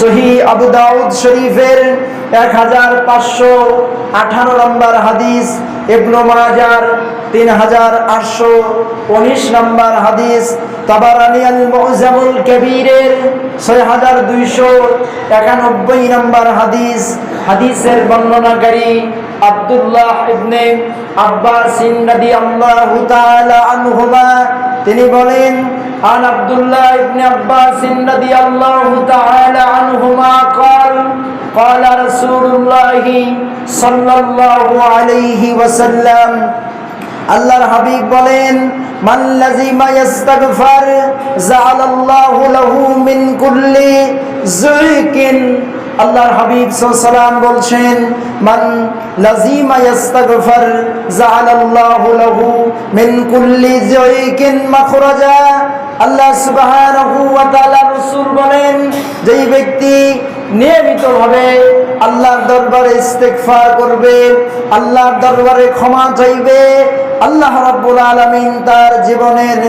সহি আবু দাউদ শরীফের এক হাজার পাঁচশো আঠারো নম্বর হাদিস, ইবনু মাজার তিন হাজার আটশো উনিশ নম্বর হাদিস, তাবারানি আল মুজামুল কবিরের ছয় হাজার দুইশো একানব্বই নম্বর হাদিস, হাদিসের বর্ণনাকারী আব্দুল্লাহ ইবনে আব্বাস রাদিয়াল্লাহু তাআলা আনহুমা, তিনি বলেন عن عبد الله بن عباس رضي الله تعالى عنهما قال قال رسول الله صلى الله عليه وسلم আল্লাহর হাবিব বলেন মান লাজিমা ইস্তাগফার জাআলাল্লাহু লাহু মিন কুল্লি যুইকিন আল্লাহর হাবিব সাল্লাম বলছেন মান লাজিমা ইস্তাগফার জাআলাল্লাহু লাহু মিন কুল্লি যুইকিন মাখরাজা আল্লাহ ওয়া বলেন, যেই ব্যক্তি নিয়মিতভাবে আল্লাহর দরবারে ইস্তেগফার করবে, আল্লাহর দরবারে ক্ষমা চাইবে, আল্লাহ রাব্বুল আলামিন তার জীবনের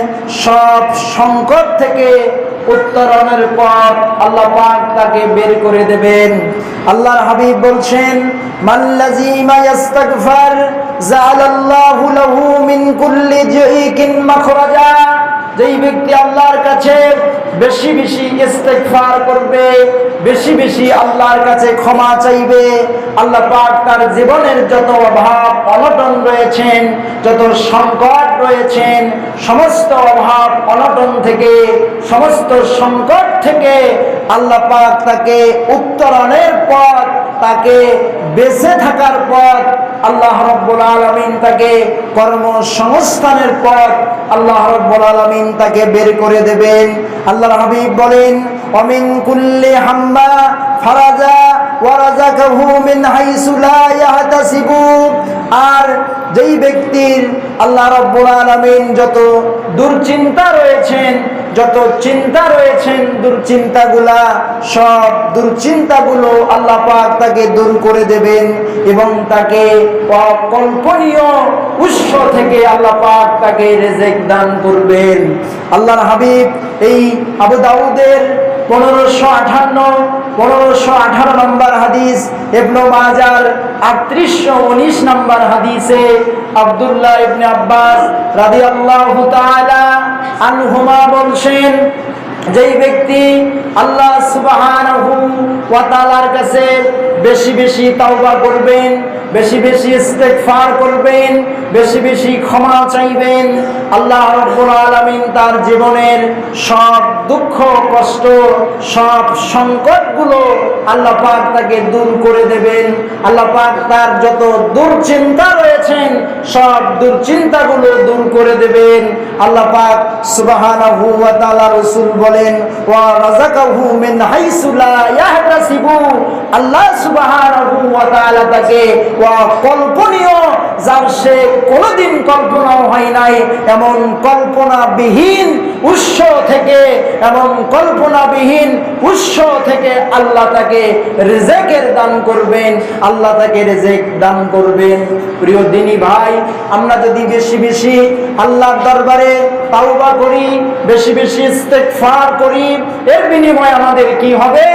সব সংকট থেকে উত্তরণের পথ আল্লাহ পাক তাকে বের করে দেবেন। আল্লাহর হাবিব বলছেন মাল্লাযিমা ইস্তাগফার জাআলাল্লাহু লাহু মিন কুল্লি যাইকিন মাখরাজা। ব্যক্তি আল্লাহর কাছে বেশি বেশি ইস্তেগফার করবে, বেশি বেশি আল্লাহর কাছে ক্ষমা চাইবে। আল্লাহ পাক তার জীবনের যত অভাব অনটন রয়েছেন, যত সংকট রয়েছেন, সমস্ত অভাব অনটন থেকে, সমস্ত সংকট থেকে আল্লাহ পাক তাকে উত্তরণের পথ তাকে বেঁচে থাকার পথ আল্লাহ রব্বুল আলমিন তাকে কর্মসংস্থানের পথ আল্লাহ রব্বুল আলমিন তাকে বের করে দেবেন। আল্লাহ হাবিব বলেন অমিন কুল্লি হাম্বা ফারাজা আর যেই ব্যক্তির আল্লাহ রব্বুল আলামিন যত দুশ্চিন্তা রয়েছেন, যত চিন্তা রয়েছেন, দুশ্চিন্তাগুলা সব দুশ্চিন্তাগুলো আল্লাহ পাক তাকে দূর করে দেবেন এবং তাকে অকল্পনীয় উৎস থেকে আল্লাহ পাক তাকে রেজেক দান করবেন। আল্লাহর হাবিব এই আবু দাউদের পনেরোশো আঠান্ন, পনেরোশো আঠারো নম্বর হাদিস, ইবনু মাজার আটত্রিশশো উনিশ নম্বর হাদিসে আব্দুল্লাহ ইবনে আব্বাস রাদিয়াল্লাহু তাআলা আনহুমা বলছেন, যেই ব্যক্তি আল্লাহ ওয়া কাছে বেশি বেশি তাওবা করবেন বেশি বেশি ইস্তেগফার করবেন, বেশি বেশি ক্ষমা চাইবেন। আল্লাহ রাব্বুল আলামিন তার জীবনের সব দুঃখ, কষ্ট, সব সংকটগুলো আল্লাহ পাক তাকে দূর করে দেবেন। আল্লাহ পাক তার যত দুশ্চিন্তা রয়েছেন, সব দুশ্চিন্তাগুলো দূর করে দেবেন। আল্লাহ পাক সুবহানাহু ওয়া তাআলা রাসূল বলেন, ওয়া রাযাকাহু মিন হাইসু লা ইয়াহতাসিবু। আল্লাহ সুবহানাহু ওয়া তাআলা তাকে কল্পনীয়, যার সে কোনোদিন কল্পনাও হয় নাই। এমন কল্পনাবিহীন উৎস থেকে, এমন কল্পনাবিহীন উৎস থেকে আল্লাহ তাকে রেজেকের দান করবেন। আল্লাহ তাকে রেজেক দান করবেন। প্রিয় দিনী ভাই, আমরা যদি বেশি বেশি আল্লাহর দরবারে তাওবা করি, বেশি বেশি ইস্তেগফার করি, এর বিনিময়ে আমাদের কি হবে?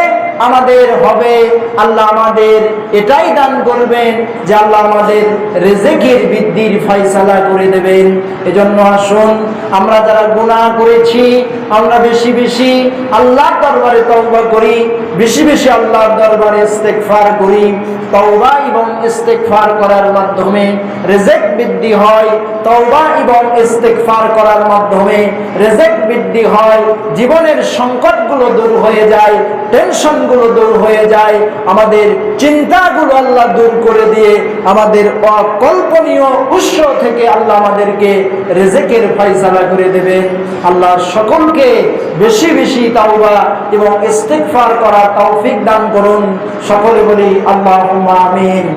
আমাদের হবে, আল্লাহ আমাদের এটাই দান করবেন যে আল্লাহ আমাদের রেজেকের বৃদ্ধির ফয়সালা করে দেবেন। এজন্য আসুন, আমরা যারা গুণা করেছি, আমরা বেশি বেশি আল্লাহ দরবারে তওবা করি। বেশি বেশি আল্লাহর দরবারে ইস্তেগফার করি, তওবা এবং ইস্তেগফার করার মাধ্যমে রেজেক বৃদ্ধি হয়, তওবা এবং ইস্তেগফার করার মাধ্যমে রেজেক বৃদ্ধি হয়, জীবনের সংকটগুলো দূর হয়ে যায়, টেনশনগুলো দূর হয়ে যায়, আমাদের চিন্তাগুলো আল্লাহ দূর করে দিয়ে আমাদের অকল্পনীয় উৎস থেকে আল্লাহ আমাদেরকে রেজেকের ফয়সালা করে দেবেন। আল্লাহ সকলকে বেশি বেশি তাওবা এবং ইস্তেগফার করা তৌফিক দান করুন। সকলে বলি আল্লাহ আমিন।